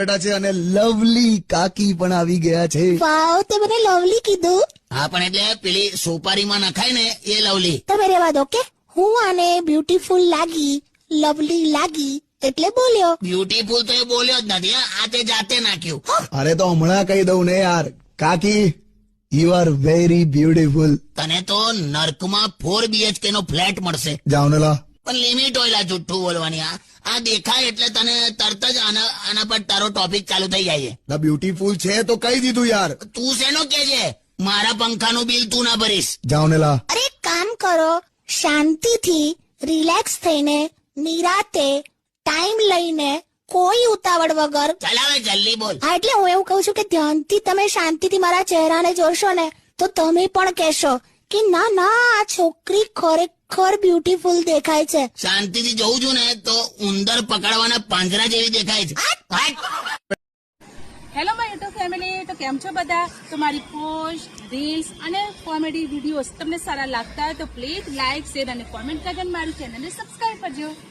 બેટા છે અને લવલી કાકી પણ આવી ગયા છે. વાવ તે મને લવલી કીધું? હા પણ એટલે પેલી સોપારીમાં નખાય ને એ લવલી. તમે રેવા દો કે હું આને બ્યુટીફુલ લાગી લવલી લાગી એટલે બોલ્યો. બ્યુટીફુલ તો એ બોલ્યો જ નથી. આ તે જાતે નાખ્યું. અરે તો હમણાં કહી દઉં ને યાર કાકી યુ આર વેરી બ્યુટીફુલ તને તો નર્કમાં ફોર બીએચકે નો ફ્લેટ મળશે. જાઓ ને લા. પણ લિમિટ હોય લા જુઠ્ઠું બોલવાની આ આ દેખાય એટલે તને તરત જ આના આના પર તારો ટોપિક ચાલુ થઈ જાય છે. ના બ્યુટીફુલ છે તો કહી દીધું યાર. તું શેનો કે છે? મારા પંખાનું બિલ તું ના ભરીશ. જાઓ ને લા. અરે કામ કરો. શાંતિથી રિલેક્સ થઈને નિરાતે ટાઈમ લઈને કોઈ ઉતાવળ વગર ચલાવે જલ્દી બોલ. હા એટલે હું એવું કહું છું કે ધ્યાનથી તમે શાંતિથી મારા ચહેરાને જોશો ને તો તમે પણ કહેશો કે ના ના આ છોકરી ખરેખર બ્યુટીફુલ દેખાય છે. શાંતિથી જોઉં છું ને તો ઉંદર પકડવાના પાંજરા જેવી દેખાય છે. હેલો માય યુટ્યુબ ફેમિલી તો કેમ છો બધા? તો મારી પોસ્ટ રીલ્સ અને કોમેડી વિડીયોઝ તમને સારા લાગતા હોય તો પ્લીઝ લાઇક શેર અને કોમેન્ટ કરીને મારું ચેનલને સબસ્ક્રાઈબ કરજો.